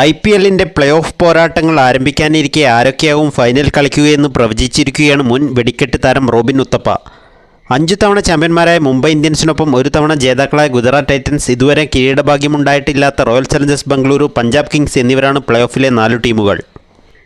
I P എല്ലിന്റെ play off പോരാട്ടങ്ങൾ ആരംഭിക്കാനിരിക്കെ ആരൊക്കെയാവും ഫൈനൽ കളിക്കുകയെന്ന് പ്രവചിച്ചിരിക്കുകയാണ് മുൻ വെടിക്കെട്ട് താരം റോബിൻ ഉത്തപ്പ. അഞ്ചു തവണ ചാമ്പ്യന്മാരായ മുംബൈ ഇന്ത്യൻസിനൊപ്പം ഒരു തവണ ജേതാക്കളായ ഗുജറാത്ത് ടൈറ്റൻസ് ഇതുവരെ കിരീടഭാഗ്യമുണ്ടായിട്ടില്ലാത്ത Royal Challengers Bengaluru Punjab Kings എന്നിവരാണ് പ്ലേ ഓഫിലെ നാലു ടീമുകൾ.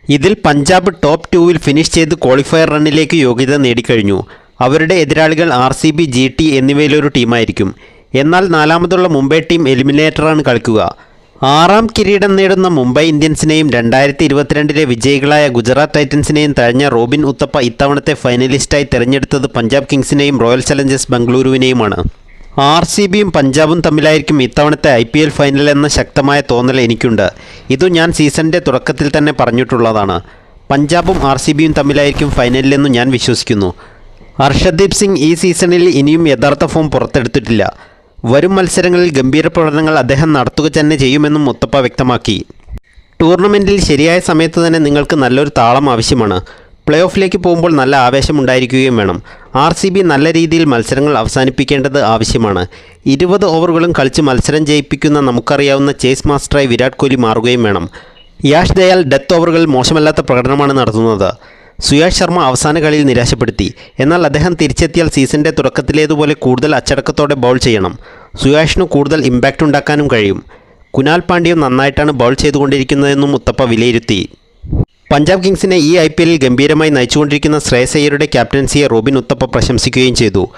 ഇതിൽ പഞ്ചാബ് ടോപ്പ് ടൂവിൽ ഫിനിഷ് ചെയ്ത് ക്വാളിഫയർ റണ്ണിലേക്ക് യോഗ്യത നേടിക്കഴിഞ്ഞു. അവരുടെ എതിരാളികൾ R C B G T എന്നിവയിലൊരു ടീമായിരിക്കും. എന്നാൽ നാലാമതുള്ള മുംബൈ ടീം എലിമിനേറ്ററാണ് കളിക്കുക. ആറാം കിരീടം നേടുന്ന മുംബൈ ഇന്ത്യൻസിനെയും രണ്ടായിരത്തി ഇരുപത്തിരണ്ടിലെ വിജയികളായ ഗുജറാത്ത് ടൈറ്റൻസിനെയും തഴഞ്ഞ റോബിൻ ഉത്തപ്പ ഇത്തവണത്തെ ഫൈനലിസ്റ്റായി തെരഞ്ഞെടുത്തത് പഞ്ചാബ് കിങ്സിനെയും റോയൽ ചലഞ്ചേഴ്സ് ബംഗളൂരുവിനെയുമാണ്. ആർ സി ബിയും പഞ്ചാബും തമ്മിലായിരിക്കും ഇത്തവണത്തെ ഐ പി എൽ ഫൈനൽ എന്ന ശക്തമായ തോന്നൽ എനിക്കുണ്ട്. ഇതു ഞാൻ സീസണിന്റെ തുടക്കത്തിൽ തന്നെ പറഞ്ഞിട്ടുള്ളതാണ്. പഞ്ചാബും ആർ സി ബിയും തമ്മിലായിരിക്കും ഫൈനലിലെന്ന് ഞാൻ വിശ്വസിക്കുന്നു. ഹർഷദീപ് സിംഗ് ഈ സീസണിൽ ഇനിയും യഥാർത്ഥ ഫോം പുറത്തെടുത്തിട്ടില്ല. വരും മത്സരങ്ങളിൽ ഗംഭീര പ്രകടനങ്ങൾ അദ്ദേഹം നടത്തുക തന്നെ ചെയ്യുമെന്നും മുത്തപ്പ വ്യക്തമാക്കി. ടൂർണമെന്റിൽ ശരിയായ സമയത്ത് തന്നെ നിങ്ങൾക്ക് നല്ലൊരു താളം ആവശ്യമാണ്. പ്ലേ ഓഫിലേക്ക് പോകുമ്പോൾ നല്ല ആവേശമുണ്ടായിരിക്കുകയും വേണം. ആർ സി ബി നല്ല രീതിയിൽ മത്സരങ്ങൾ അവസാനിപ്പിക്കേണ്ടത് ആവശ്യമാണ്. ഇരുപത് ഓവറുകളും കളിച്ച് മത്സരം ജയിപ്പിക്കുന്ന നമുക്കറിയാവുന്ന ചേസ് മാസ്റ്ററായി വിരാട് കോഹ്ലി മാറുകയും വേണം. യാഷ് ദയാൽ ഡെത്ത് ഓവറുകളിൽ മോശമല്ലാത്ത പ്രകടനമാണ് നടത്തുന്നത്. സുയാഷ് ശർമ്മ അവസാന കളിയിൽ നിരാശപ്പെടുത്തി. എന്നാൽ അദ്ദേഹം തിരിച്ചെത്തിയാൽ സീസണിന്റെ തുടക്കത്തിലേതുപോലെ കൂടുതൽ അച്ചടക്കത്തോടെ ബൗൾ ചെയ്യണം. സുയാഷിന് കൂടുതൽ ഇമ്പാക്റ്റ് ഉണ്ടാക്കാനും കഴിയും. കുനാൽ പാണ്ഡ്യം നന്നായിട്ടാണ് ബൗൾ ചെയ്തുകൊണ്ടിരിക്കുന്നതെന്നും മുത്തപ്പ വിലയിരുത്തി. പഞ്ചാബ് കിങ്സിനെ ഈ ഐ പി എല്ലിൽ ഗംഭീരമായി നയിച്ചുകൊണ്ടിരിക്കുന്ന ശ്രേയസയ്യരുടെ ക്യാപ്റ്റൻസിയെ റോബിൻ ഉത്തപ്പ പ്രശംസിക്കുകയും ചെയ്തു.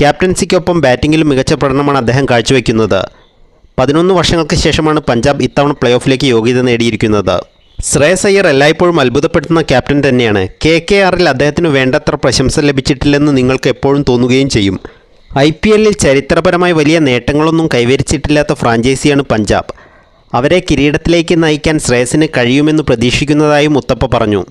ക്യാപ്റ്റൻസിക്കൊപ്പം ബാറ്റിങ്ങിലും മികച്ച പ്രകടനമാണ് അദ്ദേഹം കാഴ്ചവെക്കുന്നത്. പതിനൊന്ന് വർഷങ്ങൾക്ക് ശേഷമാണ് പഞ്ചാബ് ഇത്തവണ പ്ലേ ഓഫിലേക്ക് യോഗ്യത നേടിയിരിക്കുന്നത്. ശ്രേയസ് അയ്യർ എല്ലായ്പ്പോഴും അത്ഭുതപ്പെടുത്തുന്ന ക്യാപ്റ്റൻ തന്നെയാണ്. കെ കെ ആറിൽ അദ്ദേഹത്തിന് വേണ്ടത്ര പ്രശംസ ലഭിച്ചിട്ടില്ലെന്ന് നിങ്ങൾക്ക് എപ്പോഴും തോന്നുകയും ചെയ്യും. ഐ പി എല്ലിൽ ചരിത്രപരമായി വലിയ നേട്ടങ്ങളൊന്നും കൈവരിച്ചിട്ടില്ലാത്ത ഫ്രാഞ്ചൈസിയാണ് പഞ്ചാബ്. അവരെ കിരീടത്തിലേക്ക് നയിക്കാൻ ശ്രേയസിന് കഴിയുമെന്ന് പ്രതീക്ഷിക്കുന്നതായും മുത്തപ്പ പറഞ്ഞു.